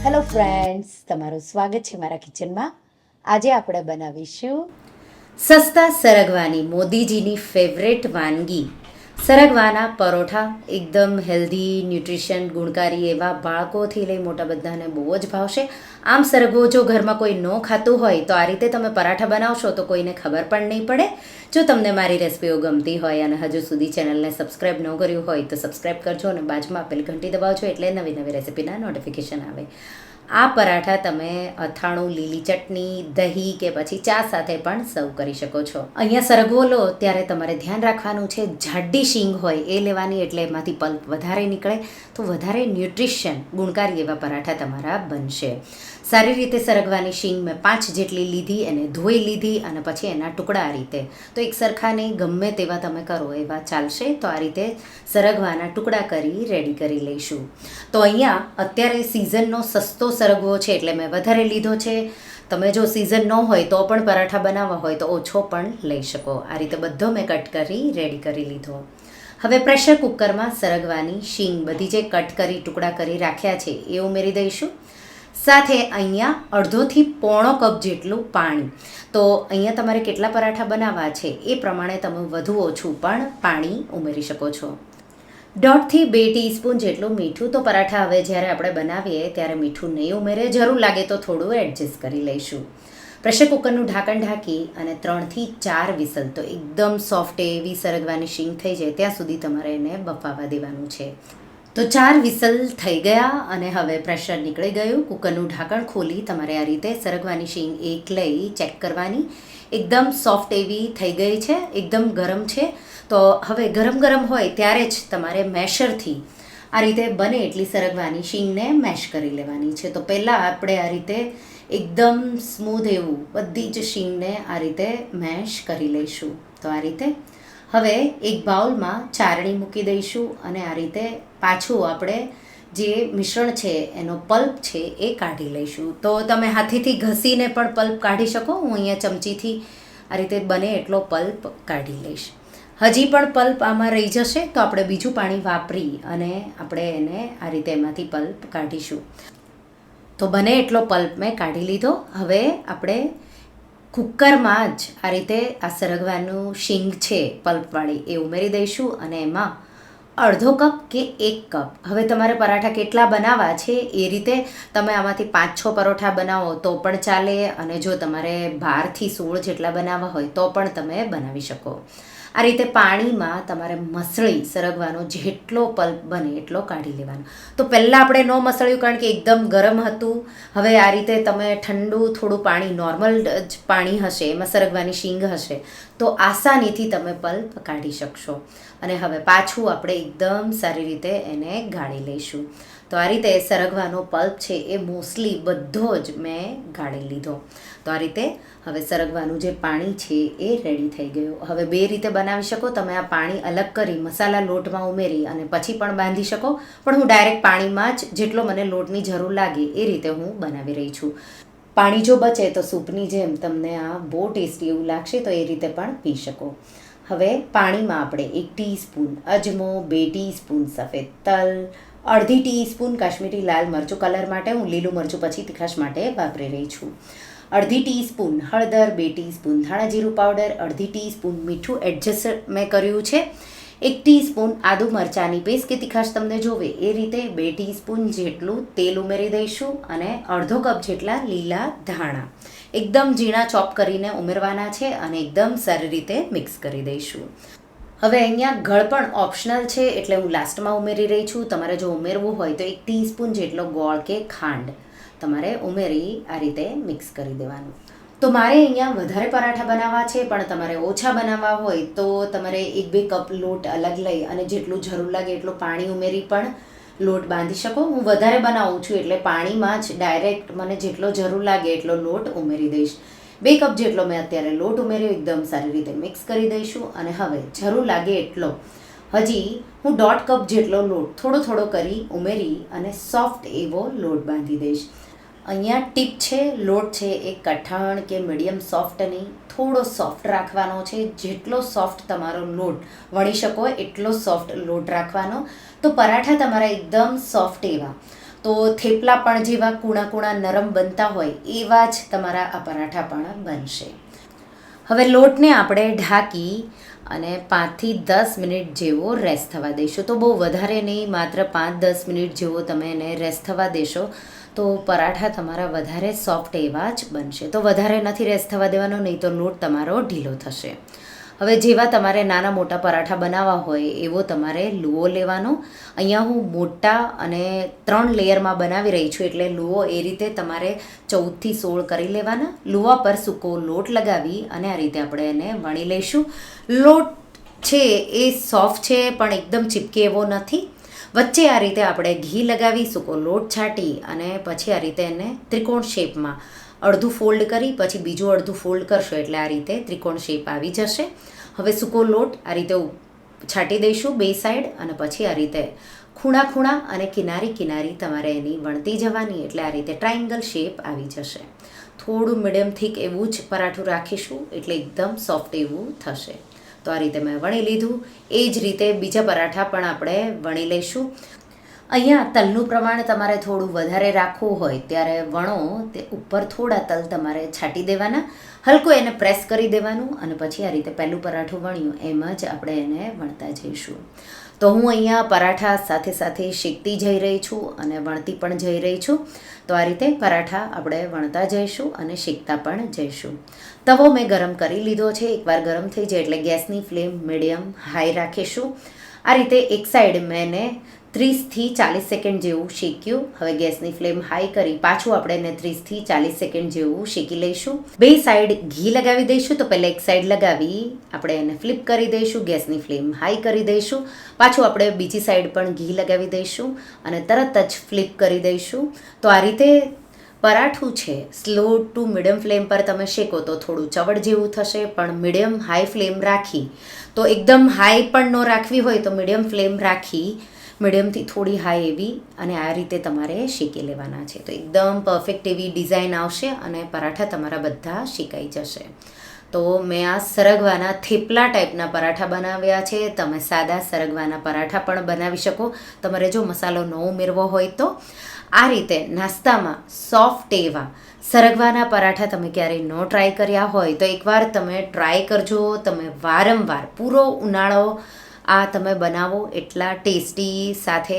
Hello friends તમારું સ્વાગત છે મારા કિચનમાં આજે આપણે બનાવીશું સસ્તા સરગવાની મોદીજીની ફેવરેટ વાનગી. સરગવાના પરોઠા એકદમ હેલ્ધી, ન્યુટ્રિશન ગુણકારી એવા બાળકોથી લઈ મોટા બધાને બહુ જ ભાવશે. આમ સરગવો જો ઘરમાં કોઈ ન ખાતું હોય તો આ રીતે તમે પરાઠા બનાવશો તો કોઈને ખબર પણ નહીં પડે. જો તમને મારી રેસિપીઓ ગમતી હોય અને હજુ સુધી ચેનલને સબસ્ક્રાઈબ ન કર્યું હોય તો સબસ્ક્રાઈબ કરજો અને બાજુમાં આપેલ ઘંટી દબાવજો એટલે નવી નવી રેસિપીના નોટિફિકેશન આવે. આ પરાઠા તમે અથાણું, લીલી ચટણી, દહીં કે પછી ચા સાથે પણ સર્વ કરી શકો છો. અહીંયા સરગવો લો, ત્યારે તમારે ધ્યાન રાખવાનું છે, જાડી શીંગ હોય એ લેવાની એટલે એમાંથી પલ્પ વધારે નીકળે, તો વધારે ન્યુટ્રિશન, ગુણકારી એવા પરાઠા તમારા બનશે. સારી રીતે સરગવાની શીંગ મેં પાંચ જેટલી લીધી, એને ધોઈ લીધી અને પછી એના ટુકડા આ રીતે. તો એક સરખા નહીં ગમે તેવા તમે કરો એવા ચાલશે, તો આ રીતે સરગવાના ટુકડા કરી રેડી કરી લઈશું. તો અહીંયા અત્યારે સિઝનનો સસ્તો સરગવો છે એટલે મેં વધારે લીધો છે. તમે જો સિઝન ન હોય તો પણ પરાઠા બનાવવા હોય તો ઓછો પણ લઈ શકો. આ રીતે બધો મેં કટ કરી રેડી કરી લીધો. હવે પ્રેશર કુકરમાં સરગવાની શીંગ બધી જે કટ કરી, ટુકડા કરી રાખ્યા છે, એ ઉમેરી દઈશું. સાથે અહીંયા અડધોથી પોણો કપ જેટલું પાણી. તો અહીંયા તમારે કેટલા પરાઠા બનાવવા છે એ પ્રમાણે તમે વધુ ઓછું પણ પાણી ઉમેરી શકો છો. દોઢથી બે ટીસ્પૂન જેટલું મીઠું તો પરાઠા હવે જ્યારે આપણે બનાવીએ ત્યારે મીઠું નહીં ઉમેરે, જરૂર લાગે તો થોડું એડજસ્ટ કરી લઈશું. પ્રેશર કુકરનું ઢાંકણ ઢાંકી અને ત્રણથી ચાર વિસલ તો એકદમ સોફ્ટ એવી સરગવાની શીંગ થઈ જાય, ત્યાં સુધી તમારે એને બફાવા દેવાનું છે. તો ચાર વિસલ થઈ ગયા અને હવે પ્રેશર નીકળી ગયું. કુકરનું ઢાંકણ ખોલી તમારે આ રીતે સરગવાની શીંગ એક લઈ ચેક કરવાની. એકદમ સોફ્ટ એવી થઈ ગઈ છે, એકદમ ગરમ છે. તો હવે ગરમ ગરમ હોય ત્યારે જ તમારે મેશરથી આ રીતે બને એટલી સરગવાની શીંગને મેશ કરી લેવાની છે. તો પહેલાં આપણે આ રીતે એકદમ સ્મૂધ એવું બધી જ શીંગને આ રીતે મેશ કરી લઈશું. તો આ રીતે હવે એક બાઉલમાં ચારણી મૂકી દઈશું અને આ રીતે પાછું આપણે જે મિશ્રણ છે, એનો પલ્પ છે, એ કાઢી લઈશું. તો તમે હાથેથી ઘસીને પણ પલ્પ કાઢી શકો. હું અહીંયા ચમચીથી આ રીતે બને એટલો પલ્પ કાઢી લઈશ. હજી પણ પલ્પ આમાં રહી જશે, તો આપણે બીજું પાણી વાપરી અને આપણે એને આ રીતે એમાંથી પલ્પ કાઢીશું. તો બને એટલો પલ્પ મેં કાઢી લીધો. હવે આપણે કુકરમાં જ આ રીતે આ સરગવાનું શીંગ છે પલ્પવાળી એ ઉમેરી દઈશું અને એમાં અડધો કપ કે એક કપ. હવે તમારે પરાઠા કેટલા બનાવવા છે એ રીતે તમે આમાંથી પાંચ છ પરોઠા બનાવો તો પણ ચાલે અને જો તમારે બારથી સોળ જેટલા બનાવવા હોય તો પણ તમે બનાવી શકો. આ રીતે પાણીમાં તમારે મસળી સરગવાનો જેટલો પલ્પ બને એટલો કાઢી લેવાનો. તો પહેલાં આપણે ન મસળ્યું કારણ કે એકદમ ગરમ હતું. હવે આ રીતે તમે ઠંડુ થોડું પાણી, નોર્મલ જ પાણી હશે, એમાં સરગવાની શીંગ હશે, તો આસાનીથી તમે પલ્પ કાઢી શકશો. અને હવે પાછું આપણે એકદમ સારી રીતે એને ગાળી લઈશું. તો આ રીતે સરગવાનો પલ્પ છે એ મોસ્ટલી બધો જ મેં ગાળી લીધો. તો આ રીતે હવે સરગવાનું જે પાણી છે એ રેડી થઈ ગયું. હવે બે રીતે બનાવી શકો. તમે આ પાણી અલગ કરી મસાલા લોટમાં ઉમેરી અને પછી પણ બાંધી શકો. પણ હું ડાયરેક્ટ પાણીમાં જ જેટલો મને લોટની જરૂર લાગે એ રીતે હું બનાવી રહી છું. પાણી જો બચે તો સૂપની જેમ તમને આ બહુ ટેસ્ટી એવું લાગશે તો એ રીતે પણ પી શકો. હવે પાણીમાં આપણે એક ટીસ્પૂન અજમો, બે ટીસ્પૂન સફેદ તલ અડધી ટીસ્પૂન કાશ્મીરી લાલ મરચું કલર માટે હું લીલું મરચું પછી તીખાશ માટે વાપરી રહી છું. અડધી ટીસ્પૂન હળદર, બે ટીસ્પૂન ધાણા જીરું પાવડર, અડધી ટીસ્પૂન મીઠું એડજસ્ટ મેં કર્યું છે. એક ટીસ્પૂન આદુ મરચાંની પેસ્ટ કે તીખાશ તમને જોવે એ રીતે બે ટીસ્પૂન જેટલું તેલ ઉમેરી દઈશું અને અડધો કપ જેટલા લીલા ધાણા. એકદમ ઝીણા ચોપ કરીને ઉમેરવાના છે અને એકદમ સારી રીતે મિક્સ કરી દઈશું. હવે અહીંયા ગળપણ ઓપ્શનલ છે એટલે હું લાસ્ટમાં ઉમેરી રહી છું. તમારે જો ઉમેરવું હોય તો એક ટીસ્પૂન જેટલો ગોળ કે ખાંડ તમારે ઉમેરી આ રીતે મિક્સ કરી દેવાનું. તો મારે અહીંયા વધારે પરાઠા બનાવવા છે, પણ તમારે ઓછા બનાવવા હોય તો તમારે એક બે કપ લોટ અલગ લઈ અને જેટલું જરૂર લાગે એટલું પાણી ઉમેરી પણ લોટ બાંધી શકો. હું વધારે બનાવું છું એટલે પાણીમાં જ ડાયરેક્ટ મને જેટલો જરૂર લાગે એટલો લોટ ઉમેરી દઈશ. બે કપ જેટલો મેં અત્યારે લોટ ઉમેર્યો, એકદમ સારી રીતે મિક્સ કરી દઈશું. અને હવે જરૂર લાગે એટલો. હજી હું દોઢ કપ જેટલો લોટ થોડો થોડો કરી ઉમેરી અને સોફ્ટ એવો લોટ બાંધી દઈશ. અહીંયા ટીપ છે, લોટ છે એ કઠણ કે મીડિયમ સોફ્ટ નહીં, થોડો સોફ્ટ રાખવાનો છે. જેટલો સોફ્ટ તમારો લોટ વણી શકો એટલો સોફ્ટ લોટ રાખવાનો. તો પરાઠા તમારા એકદમ સોફ્ટ એવા. તો થેપલા પણ જેવા કૂણા કૂણા નરમ બનતા હોય, એવા જ તમારા આ પરાઠા પણ બનશે. હવે લોટને આપણે ઢાંકી અને પાંચથી દસ મિનિટ જેવો રેસ્ટ થવા દઈશું. તો બહુ વધારે નહીં, માત્ર પાંચ દસ મિનિટ જેવો તમે એને રેસ્ટ થવા દેશો, તો પરાઠા તમારા વધારે સોફ્ટ એવા જ બનશે. તો વધારે નથી રેસ્ટ થવા દેવાનો, નહીં તો લોટ તમારો ઢીલો થશે. હવે જેવા તમારે નાના મોટા પરાઠા બનાવવા હોય, એવો તમારે લુઓ લેવાનો. અહીંયા હું મોટા અને ત્રણ લેયરમાં બનાવી રહી છું, એટલે લુઓ એ રીતે તમારે ચૌદથી સોળ કરી લેવાના. લુવા પર સૂકો લોટ લગાવી અને આ રીતે આપણે એને વણી લઈશું. લોટ છે એ સોફ્ટ છે, પણ એકદમ ચીપકે એવો નથી. વચ્ચે આ રીતે આપણે ઘી લગાવી, સૂકો લોટ છાંટી અને પછી આ રીતે એને ત્રિકોણ શેપમાં અડધું ફોલ્ડ કરી, પછી બીજું અડધું ફોલ્ડ કરશો એટલે આ રીતે ત્રિકોણ શેપ આવી જશે. હવે સૂકો લોટ આ રીતે છાંટી દઈશું બે સાઈડ અને પછી આ રીતે ખૂણા ખૂણા અને કિનારી કિનારી તમારે એની વણતી જવાની એટલે આ રીતે ટ્રાયંગલ શેપ આવી જશે. થોડું મીડિયમ થીક એવું જ પરાઠું રાખીશું એટલે એકદમ સોફ્ટ એવું થશે. તો આ રીતે મેં વણી લીધું. એ જ રીતે બીજા પરાઠા પણ આપણે વણી લઈશું. અહીંયા તલનું પ્રમાણ તમારે થોડું વધારે રાખવું હોય, ત્યારે વણો તે ઉપર થોડા તલ તમારે છાંટી દેવાના, હલકું એને પ્રેસ કરી દેવાનું અને પછી આ રીતે પહેલું પરાઠું વણ્યું, એમ જ આપણે એને વણતા જઈશું. તો હું અહીંયા પરાઠા સાથે સાથે શીખતી જઈ રહી છું અને વણતી પણ જઈ રહી છું. તો આ રીતે પરાઠા આપણે વણતા જઈશું અને શીખતા પણ જઈશું. તવો મેં ગરમ કરી લીધો છે, એકવાર ગરમ થઈ જાય એટલે ગેસની ફ્લેમ મીડિયમ હાઈ રાખીશું. આ રીતે એક સાઈડ મેં એને ત્રીસથી ચાલીસ સેકન્ડ જેવું શેક્યું. હવે ગેસની ફ્લેમ હાઈ કરી પાછું આપણે એને ત્રીસથી ચાલીસ સેકન્ડ જેવું શેકી લઈશું. બે સાઈડ ઘી લગાવી દઈશું, તો પહેલાં એક સાઈડ લગાવી આપણે એને ફ્લિપ કરી દઈશું, ગેસની ફ્લેમ હાઈ કરી દઈશું. પાછું આપણે બીજી સાઈડ પણ ઘી લગાવી દઈશું અને તરત જ ફ્લિપ કરી દઈશું. તો આ રીતે પરાઠું છે, સ્લો ટુ મીડિયમ ફ્લેમ પર તમે શેકો તો થોડું ચવડ જેવું થશે, પણ મીડિયમ હાઈ ફ્લેમ રાખી. તો એકદમ હાઈ પણ ન રાખવી હોય તો મીડિયમ ફ્લેમ રાખી મીડિયમથી થોડી હાઈ એવી અને આ રીતે તમારે શેકી લેવાના છે. તો એકદમ પરફેક્ટ એવી ડિઝાઇન આવશે અને પરાઠા તમારા બધા શેકાઈ જશે. તો મેં આ સરગવાના થેપલા ટાઈપના પરાઠા બનાવ્યા છે. તમે સાદા સરગવાના પરાઠા પણ બનાવી શકો. તમારે જો મસાલો ન ઉમેરવો હોય તો આ રીતે નાસ્તામાં સોફ્ટ એવા સરગવાના પરાઠા તમે ક્યારેય ન ટ્રાય કર્યા હોય તો એકવાર તમે ટ્રાય કરજો. તમે વારંવાર પૂરો ઉનાળો આ તમે બનાવો એટલા ટેસ્ટી સાથે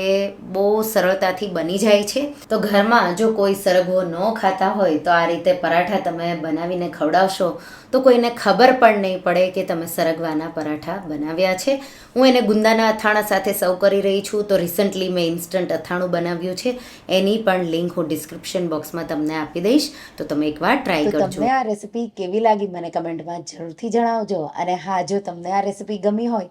બહુ સરળતાથી બની જાય છે. તો ઘરમાં જો કોઈ સરગવો ન ખાતા હોય તો આ રીતે પરાઠા તમે બનાવીને ખવડાવશો તો કોઈને ખબર પણ નહીં પડે કે તમે સરગવાના પરાઠા બનાવ્યા છે. હું એને ગુંદાના અથાણા સાથે સર્વ કરી રહી છું તો રિસન્ટલી મેં ઇન્સ્ટન્ટ અથાણું બનાવ્યું છે. એની પણ લિંક હું ડિસ્ક્રિપ્શન બોક્સમાં તમને આપી દઈશ. તો તમે એકવાર ટ્રાય કરજો. તમને આ રેસીપી કેવી લાગી મને કમેન્ટમાં જરૂરથી જણાવજો. અને હા જો તમને આ રેસીપી ગમી હોય